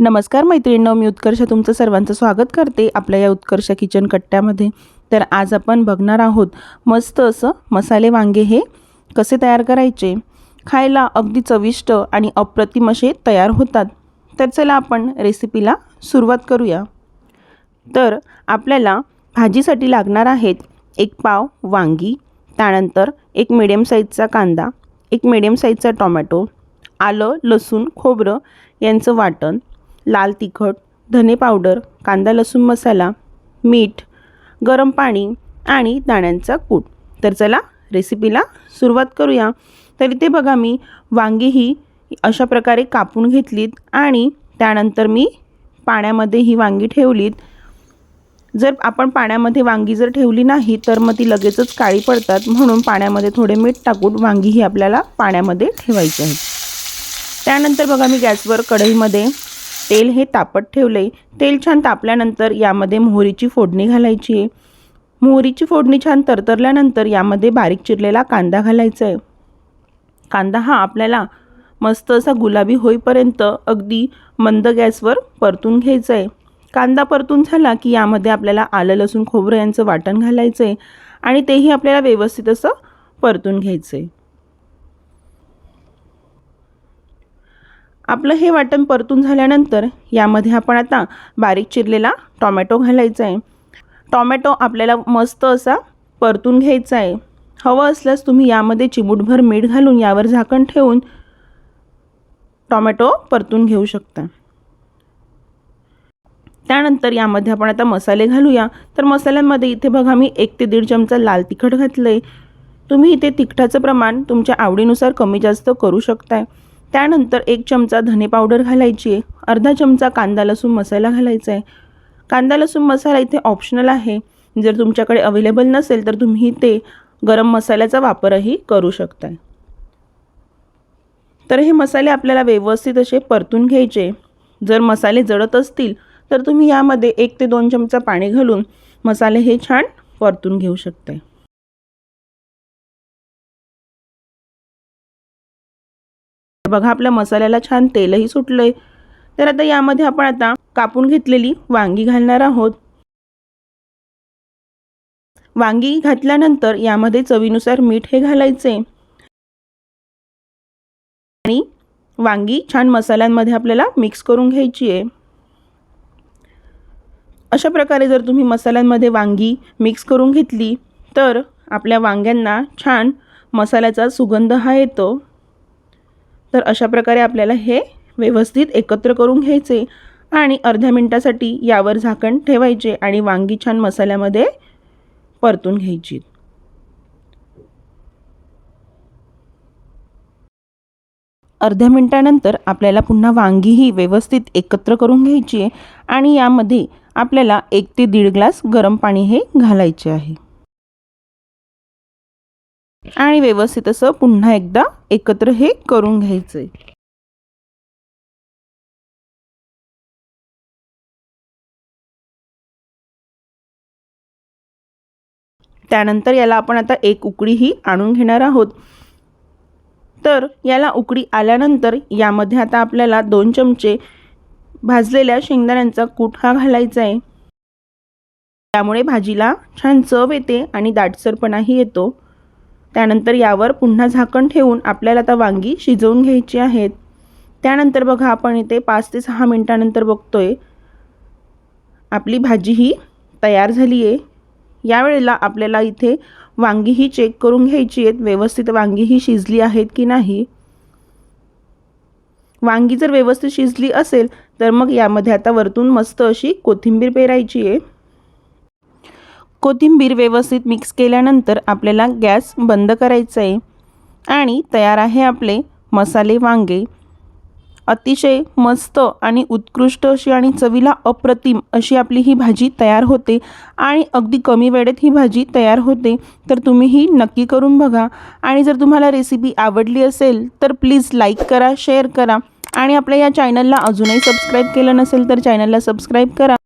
नमस्कार मैत्रिणींनो मी उत्कर्ष तुमचं सर्वांचं स्वागत करते आपल्या या उत्कर्ष किचन कट्ट्यामध्ये. तर आज आपण बघणार आहोत मस्त असं मसाले वांगे हे कसे तयार करायचे खायला अगदी चविष्ट आणि अप्रतिम असे तयार होतात. तर चला आपण रेसिपीला सुरुवात करूया. तर आपल्याला भाजीसाठी लागणार आहेत एक पाव वांगी त्यानंतर एक मिडियम साईजचा कांदा एक मिडियम साईजचा टोमॅटो आलं लसूण खोबरं यांचं वाटण लाल तिखट धने पावडर कांदा लसूण मसाला मीठ गरम पाणी आणि दाण्यांचा कूट. तर चला रेसिपीला सुरुवात करूया. तर इथे बघा मी वांगी ही अशा प्रकारे कापून घेतलीत आणि त्यानंतर मी पाण्यामध्ये ही वांगी ठेवलीत. जर आपण पाण्यामध्ये वांगी जर ठेवली नाही तर मग ती लगेचच काळी पडतात. म्हणून पाण्यामध्ये थोडे मीठ टाकून वांगी ही आपल्याला पाण्यामध्ये ठेवायची आहे. त्यानंतर बघा मी गॅसवर कढईमध्ये तेल हे तापत ठेवले. तेल छान तापल्यानंतर यामध्ये मोहरीची फोडणी घालायची. आहे मोहरीची फोडणी छान तरतरल्यानंतर यामध्ये बारीक चिरलेला कांदा घालायचा आहे. कांदा हा आपल्याला मस्त असा गुलाबी होईपर्यंत अगदी मंद गॅसवर परतून घ्यायचा आहे. कांदा परतून झाला की यामध्ये आपल्याला आलं लसूण खोबरं यांचं वाटण घालायचं आहे आणि तेही आपल्याला व्यवस्थित असं परतून घ्यायचं आहे. आपलं हे वाटण परतून झाल्यानंतर यामध्ये आपण आता बारीक चिरलेला टॉमॅटो घालायचा आहे. टॉमॅटो आपल्याला मस्त असा परतून घ्यायचा आहे. हवं असल्यास तुम्ही यामध्ये चिमूटभर मीठ घालून यावर झाकण ठेवून टॉमॅटो परतून घेऊ शकता. त्यानंतर यामध्ये आपण आता मसाले घालूया. तर मसाल्यांमध्ये इथे बघा मी एक ते दीड चमचा लाल तिखट घातलं आहे तुम्ही इथे तिखटाचं प्रमाण तुमच्या आवडीनुसार कमी जास्त करू शकताय. त्यानंतर एक चमचा धने पावडर घालायची आहे. अर्धा चमचा कांदा लसूण मसाला घालायचा आहे. कांदा लसूण मसाला इथे ऑप्शनल आहे. जर तुमच्याकडे अवेलेबल नसेल तर तुम्ही ते गरम मसाल्याचा वापरही करू शकताय. तर हे मसाले आपल्याला व्यवस्थित असे परतून घ्यायचे जर मसाले जळत असतील तर तुम्ही यामध्ये एक ते दोन चमचा पाणी घालून मसाले हे छान परतून घेऊ शकताय. बघा आपल्या मसाल्याला छान तेलही सुटलं आहे तर आता यामध्ये आपण आता कापून घेतलेली वांगी घालणार आहोत. वांगी घातल्यानंतर यामध्ये चवीनुसार मीठ हे घालायचे आणि वांगी छान मसाल्यांमध्ये आपल्याला मिक्स करून घ्यायची आहे अशा प्रकारे जर तुम्ही मसाल्यांमध्ये वांगी मिक्स करून घेतली तर आपल्या वांग्यांना छान मसाल्याचा सुगंध हा येतो. तर अशा प्रकारे आपल्याला हे व्यवस्थित एकत्र करून घ्यायचे आणि अर्ध्या मिनटासाठी यावर झाकण ठेवायचे आणि वांगी छान मसाल्यामध्ये परतून घ्यायची. अर्ध्या मिनटानंतर आपल्याला पुन्हा वांगीही व्यवस्थित एकत्र करून घ्यायची आहे आणि यामध्ये आपल्याला एक ते दीड ग्लास गरम पाणी हे घालायचे आहे. आणि व्यवस्थित असं पुन्हा एकदा एकत्र हे करून घ्यायचंय. त्यानंतर याला आपण आता एक उकडी ही आणून घेणार आहोत. तर याला उकडी आल्यानंतर यामध्ये आता आपल्याला दोन चमचे भाजलेल्या शेंगदाण्यांचा कूट हा घालायचा आहे त्यामुळे भाजीला छान चव येते आणि दाटसरपणाही येतो. त्यानंतर यावर पुन्हा झाकण ठेवून आपल्याला आता वांगी शिजवून घ्यायची आहेत. त्यानंतर बघा आपण इथे पाच ते सहा मिनटानंतर बघतोय. आपली भाजी ही तयार झाली आहे यावेळेला आपल्याला इथे वांगी ही चेक करून घ्यायची आहेत. व्यवस्थित वांगी ही शिजली आहेत की नाही? वांगी जर व्यवस्थित शिजली असेल तर मग यामध्ये आता वरतून मस्त अशी कोथिंबीर पेरायची आहे. कोथिंबीर व्यवस्थित मिक्स केल्यानंतर आपल्याला गॅस बंद करायचा आहे आणि तयार आहे आपले मसाले वांगे. अतिशय मस्त आणि उत्कृष्ट अशी आणि चवीला अप्रतिम अशी आपली ही भाजी तयार होते. आणि अगदी कमी वेळेत ही भाजी तयार होते. तर तुम्ही ही नक्की करून बघा. आणि जर तुम्हाला रेसिपी आवडली असेल तर प्लीज लाईक करा शेअर करा. आणि आपल्या या चॅनलला अजूनही सबस्क्राईब केलं नसेल तर चॅनलला सबस्क्राईब करा.